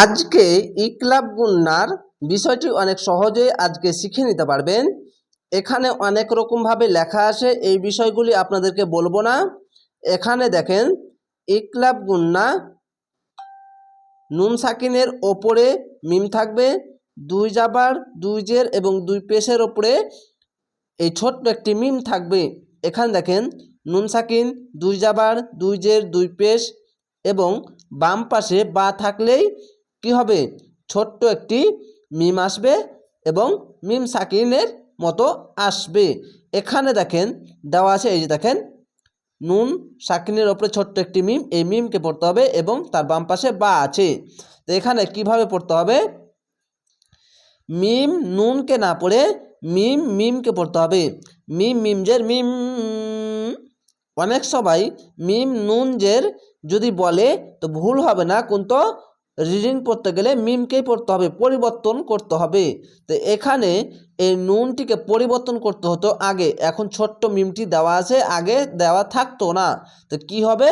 আজকে ইকলাব গুন্নার বিষয়টি অনেক সহজেই আজকে শিখে নিতে পারবেন। এখানে অনেক রকমভাবে লেখা আছে, এই বিষয়গুলি আপনাদেরকে বলব না। এখানে দেখেন ইকলাব গুন্না নুন সাকিনের ওপরে মিম থাকবে, দুই জাবার, দুই জের এবং দুই পেশের ওপরে এই ছোট্ট একটি মিম থাকবে। এখানে দেখেন, নুন সাকিন দুই জাবার, দুই জের, দুই পেশ এবং বাম পাশে বা থাকলেই কি হবে? ছোট্ট একটি মিম আসবে এবং মিম সাকিনের মতো আসবে। এখানে দেখেন, দেওয়া আছে এই যে দেখেন, নুন সাকিনের ওপরে ছোট্ট একটি মিম, এই মিমকে পড়তে হবে এবং তার বাম পাশে বা আছে। তো এখানে কীভাবে পড়তে হবে? মিম নুনকে না পড়ে মিম মিমকে পড়তে হবে। মিম মিমজের মিম। অনেক সবাই মিম নুন জের যদি বলে, তো ভুল হবে না, কিন্তু রিডিং পড়তে গেলে মিমকেই পড়তে হবে, পরিবর্তন করতে হবে। তো এখানে এই নুনটিকে পরিবর্তন করতে হতো আগে। এখন ছোট্ট মিমটি দেওয়া আছে, আগে দেওয়া থাকতো না। তো কি হবে?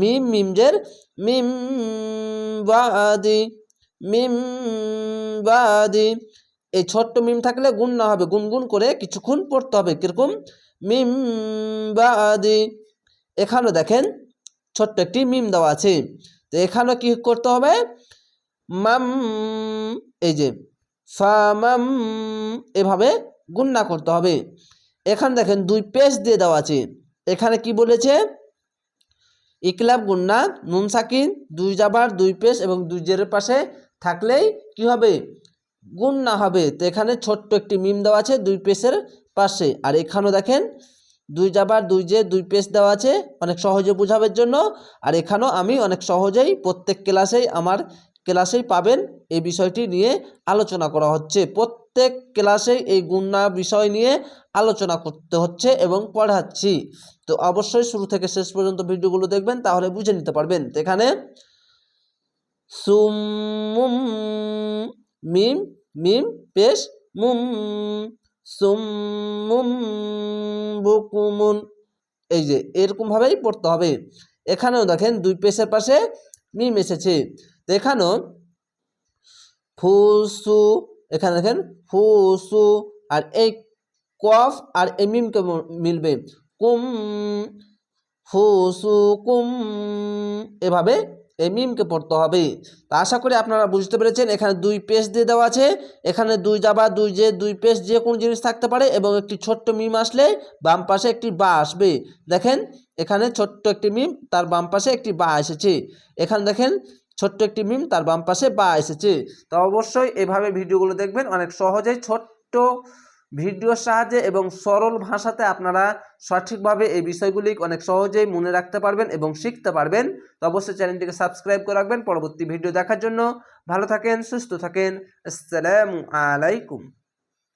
মিম, মিমজের মিম বাদি মিম বাদি এই ছোট্ট মিম থাকলে গুণ না হবে, গুনগুন করে কিছুক্ষণ পড়তে হবে। কীরকম? মিম বাদি এখানেও দেখেন, ছোট্ট একটি মিম দেওয়া আছে। তো এখানেও কি করতে হবে? মাম, এই যে ফামাম এভাবে গুন্না করতে হবে। এখানে দেখেন দুই পেজ দিয়ে দেওয়া আছে। এখানে কি বলেছে? ইকলাব, গুন্না, নুন, সাকিন, দুই জাবার, দুই পেশ এবং দুই জেরের পাশে থাকলেই কি হবে? গুন্না হবে। তো এখানে ছোট্ট একটি মিম দেওয়া আছে দুই পেশের পাশে। আর এখানেও দেখেন দুই জাবার দুই যে, দুই পেজ দেওয়া আছে, অনেক সহজে বোঝাবের জন্য। আর এখানেও আমি অনেক সহজেই প্রত্যেক ক্লাসেই আমার ক্লাসেই পাবেন এই বিষয়টি নিয়ে আলোচনা করা হচ্ছে। প্রত্যেক ক্লাসেই এই গুণনা বিষয় নিয়ে আলোচনা করতে হচ্ছে এবং পড়াচ্ছি। তো অবশ্যই শুরু থেকে শেষ পর্যন্ত ভিডিওগুলো দেখবেন, তাহলে বুঝে নিতে পারবেন। তো এখানে সুম মিম মিম, পেশ, মুম। সুম বুকুমুন। এই যে এরকমভাবেই পড়তে হবে। এখানেও দেখেন দুই পেশের পাশে মিম এসেছে। তো এখানেও ফুসু, এখানে দেখেন ফুসু আর এই কফ আর এই মিমকে মিলবে। কুম, ফুসু, কুম, এভাবে এই মিমকে পড়তে হবে। তা আশা করি আপনারা বুঝতে পেরেছেন, এখানে দুই পেজ দিয়ে দেওয়া আছে। এখানে দুই জাবা দুই যে, দুই পেজ যে কোনো জিনিস থাকতে পারে এবং একটি ছোট্ট মিম আসলে বাম পাশে একটি বা আসবে। দেখেন, এখানে ছোট্ট একটি মিম, তার বাম পাশে একটি বা এসেছে। এখানে দেখেন, ছোট্ট একটি মিম, তার বাম পাশে বা এসেছে। তা অবশ্যই এভাবে ভিডিওগুলো দেখবেন, অনেক সহজেই ছোট্ট ভিডিওর সাহায্যে এবং সরল ভাষাতে আপনারা সঠিকভাবে এই বিষয়গুলি অনেক সহজেই মনে রাখতে পারবেন এবং শিখতে পারবেন। তো অবশ্যই চ্যানেলটিকে সাবস্ক্রাইব করে রাখবেন। পরবর্তী ভিডিও দেখার জন্য ভালো থাকেন, সুস্থ থাকেন। আসসালামু আলাইকুম।